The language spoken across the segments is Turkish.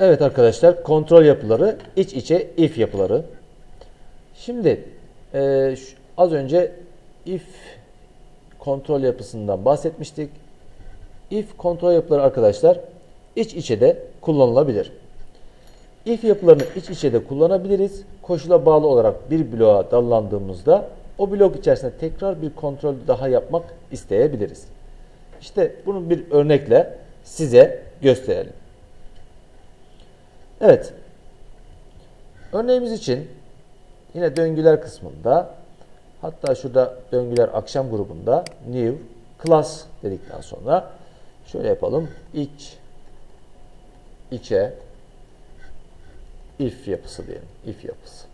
Evet arkadaşlar kontrol yapıları iç içe if yapıları. Şimdi e, şu- az önce if kontrol yapısından bahsetmiştik. If kontrol yapıları arkadaşlar iç içe de kullanılabilir. If yapılarını iç içe de kullanabiliriz. Koşula bağlı olarak bir bloğa dallandığımızda o blok içerisinde tekrar bir kontrol daha yapmak isteyebiliriz. İşte bunu bir örnekle size gösterelim. Evet. Örneğimiz için yine döngüler kısmında hatta şurada döngüler akşam grubunda new class dedikten sonra şöyle yapalım. iç içe if yapısı diyelim. if yapısı.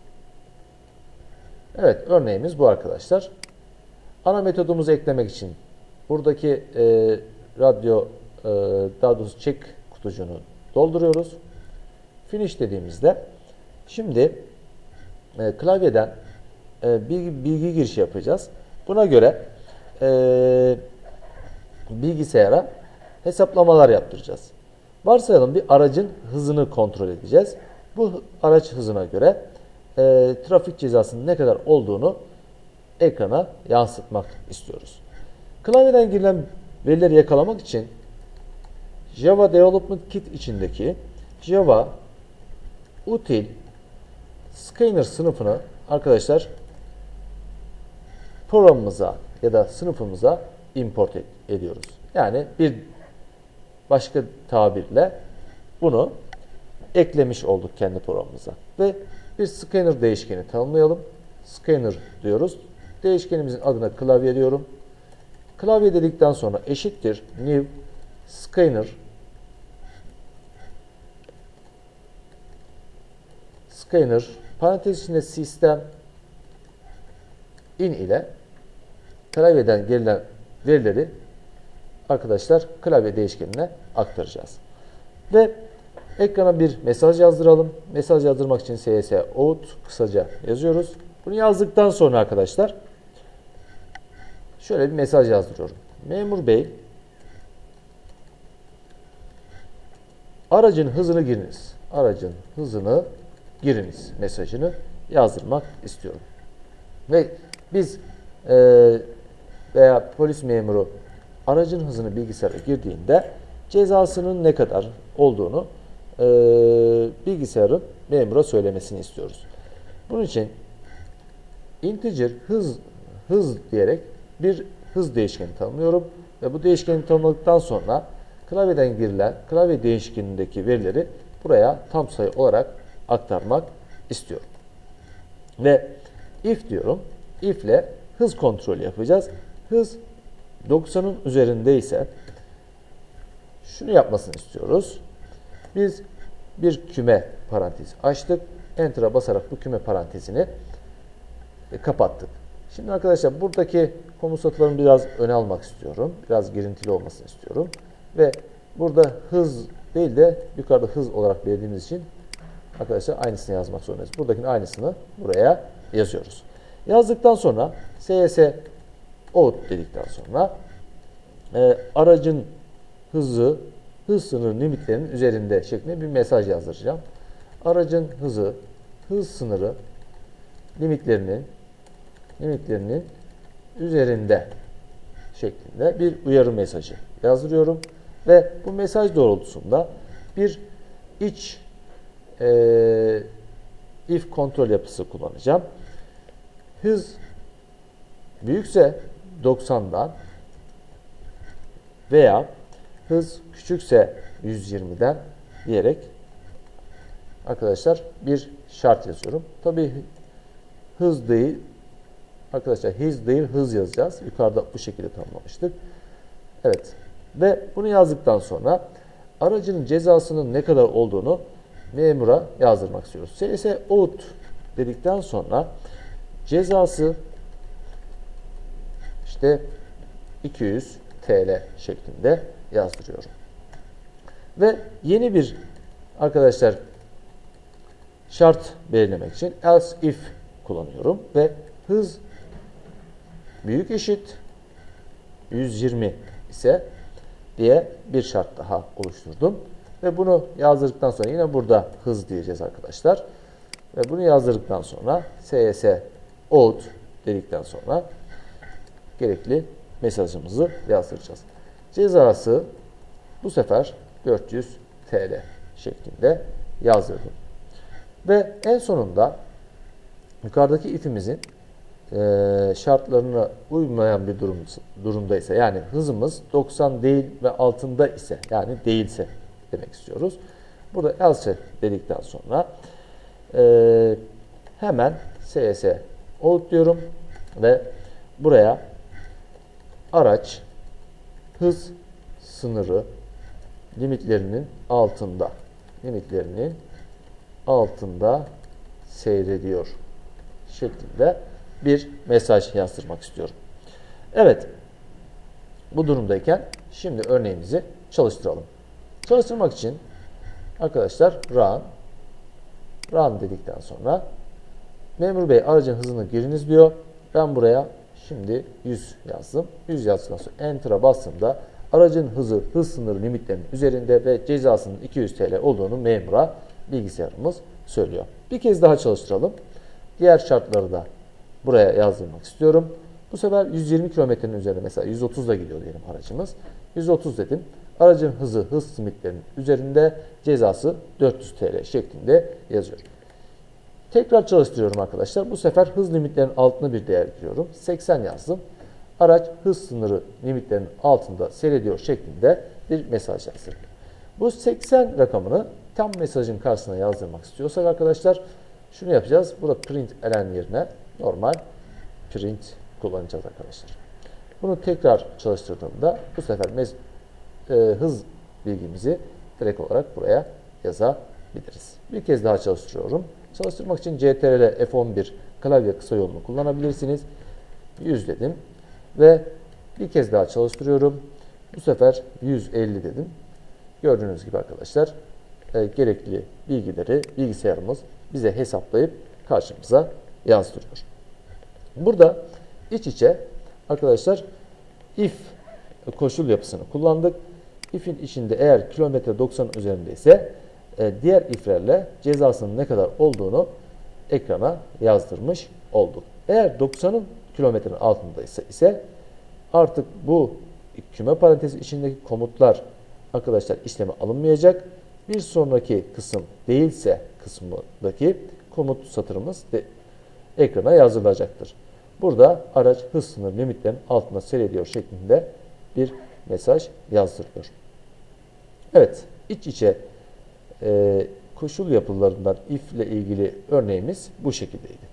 Evet örneğimiz bu arkadaşlar. Ana metodumuzu eklemek için buradaki e, radyo e, daha doğrusu check kutucuğunu dolduruyoruz. Finish dediğimizde şimdi e, klavyeden e, bilgi, bilgi girişi yapacağız. Buna göre e, bilgisayara hesaplamalar yaptıracağız. Varsayalım bir aracın hızını kontrol edeceğiz. Bu araç hızına göre e, trafik cezasının ne kadar olduğunu ekrana yansıtmak istiyoruz. Klavyeden girilen verileri yakalamak için Java Development Kit içindeki Java util scanner sınıfını arkadaşlar programımıza ya da sınıfımıza import ed- ediyoruz. Yani bir başka tabirle bunu eklemiş olduk kendi programımıza. Ve bir scanner değişkeni tanımlayalım. Scanner diyoruz. Değişkenimizin adına klavye diyorum. Klavye dedikten sonra eşittir new scanner scanner parantez içinde sistem in ile klavyeden gelen verileri arkadaşlar klavye değişkenine aktaracağız. Ve ekrana bir mesaj yazdıralım. Mesaj yazdırmak için cs out kısaca yazıyoruz. Bunu yazdıktan sonra arkadaşlar şöyle bir mesaj yazdırıyorum. Memur bey aracın hızını giriniz. Aracın hızını giriniz mesajını yazdırmak istiyorum. Ve biz e, veya polis memuru aracın hızını bilgisayara girdiğinde cezasının ne kadar olduğunu e, bilgisayarın memura söylemesini istiyoruz. Bunun için integer hız hız diyerek bir hız değişkeni tanımlıyorum ve bu değişkeni tanımladıktan sonra klavyeden girilen klavye değişkenindeki verileri buraya tam sayı olarak aktarmak istiyorum. Ve if diyorum. If ile hız kontrolü yapacağız. Hız 90'ın üzerindeyse şunu yapmasını istiyoruz. Biz bir küme parantezi açtık. Enter'a basarak bu küme parantezini e, kapattık. Şimdi arkadaşlar buradaki komut satırlarını biraz öne almak istiyorum. Biraz girintili olmasını istiyorum. Ve burada hız değil de yukarıda hız olarak belirlediğimiz için arkadaşlar aynısını yazmak zorundayız. Buradakinin aynısını buraya yazıyoruz. Yazdıktan sonra cs out dedikten sonra e, aracın hızı hız sınırı limitlerinin üzerinde şeklinde bir mesaj yazdıracağım. Aracın hızı hız sınırı limitlerinin limitlerinin üzerinde şeklinde bir uyarı mesajı yazdırıyorum ve bu mesaj doğrultusunda bir iç e, if kontrol yapısı kullanacağım. Hız büyükse 90'dan veya hız küçükse 120'den diyerek arkadaşlar bir şart yazıyorum. Tabi hız değil arkadaşlar hız değil hız yazacağız. Yukarıda bu şekilde tanımlamıştık. Evet. Ve bunu yazdıktan sonra aracının cezasının ne kadar olduğunu memura yazdırmak istiyoruz. CS out dedikten sonra cezası işte 200 TL şeklinde yazdırıyorum. Ve yeni bir arkadaşlar şart belirlemek için else if kullanıyorum ve hız büyük eşit 120 ise diye bir şart daha oluşturdum. Ve bunu yazdırdıktan sonra yine burada hız diyeceğiz arkadaşlar. Ve bunu yazdırdıktan sonra SYS out dedikten sonra gerekli mesajımızı yazdıracağız. Cezası bu sefer 400 TL şeklinde yazdırdım. Ve en sonunda yukarıdaki ifimizin e, şartlarına uymayan bir durum, durumdaysa yani hızımız 90 değil ve altında ise yani değilse demek istiyoruz. Burada else dedikten sonra e, hemen cs out diyorum ve buraya araç hız sınırı limitlerinin altında limitlerinin altında seyrediyor şeklinde bir mesaj yazdırmak istiyorum. Evet. Bu durumdayken şimdi örneğimizi çalıştıralım. Çalıştırmak için arkadaşlar run run dedikten sonra memur bey aracın hızını giriniz diyor. Ben buraya şimdi 100 yazdım. 100 yazdıktan sonra enter'a bastığımda aracın hızı hız sınırı limitlerinin üzerinde ve cezasının 200 TL olduğunu memura bilgisayarımız söylüyor. Bir kez daha çalıştıralım. Diğer şartları da buraya yazdırmak istiyorum. Bu sefer 120 kilometrenin üzerinde mesela 130 da gidiyor diyelim aracımız. 130 dedim. Aracın hızı hız limitlerinin üzerinde cezası 400 TL şeklinde yazıyor. Tekrar çalıştırıyorum arkadaşlar. Bu sefer hız limitlerinin altına bir değer giriyorum. 80 yazdım. Araç hız sınırı limitlerinin altında seyrediyor şeklinde bir mesaj yazdım. Bu 80 rakamını tam mesajın karşısına yazdırmak istiyorsak arkadaşlar şunu yapacağız. Burada print elen yerine normal print kullanacağız arkadaşlar. Bunu tekrar çalıştırdığımda bu sefer e, hız bilgimizi direkt olarak buraya yazabiliriz. Bir kez daha çalıştırıyorum. Çalıştırmak için CTRL F11 klavye kısa yolunu kullanabilirsiniz. 100 dedim ve bir kez daha çalıştırıyorum. Bu sefer 150 dedim. Gördüğünüz gibi arkadaşlar e, gerekli bilgileri bilgisayarımız bize hesaplayıp karşımıza yazdırıyor. Burada iç içe arkadaşlar if koşul yapısını kullandık. If'in içinde eğer kilometre 90 üzerindeyse e, diğer iflerle cezasının ne kadar olduğunu ekrana yazdırmış olduk. Eğer 90'ın kilometrenin altındaysa ise artık bu küme parantezi içindeki komutlar arkadaşlar işleme alınmayacak. Bir sonraki kısım değilse kısmındaki komut satırımız de, ekrana yazılacaktır. Burada araç hız sınır limitlerinin altında seyrediyor şeklinde bir mesaj yazdırılıyor. Evet, iç içe e, koşul yapılarından if ile ilgili örneğimiz bu şekildeydi.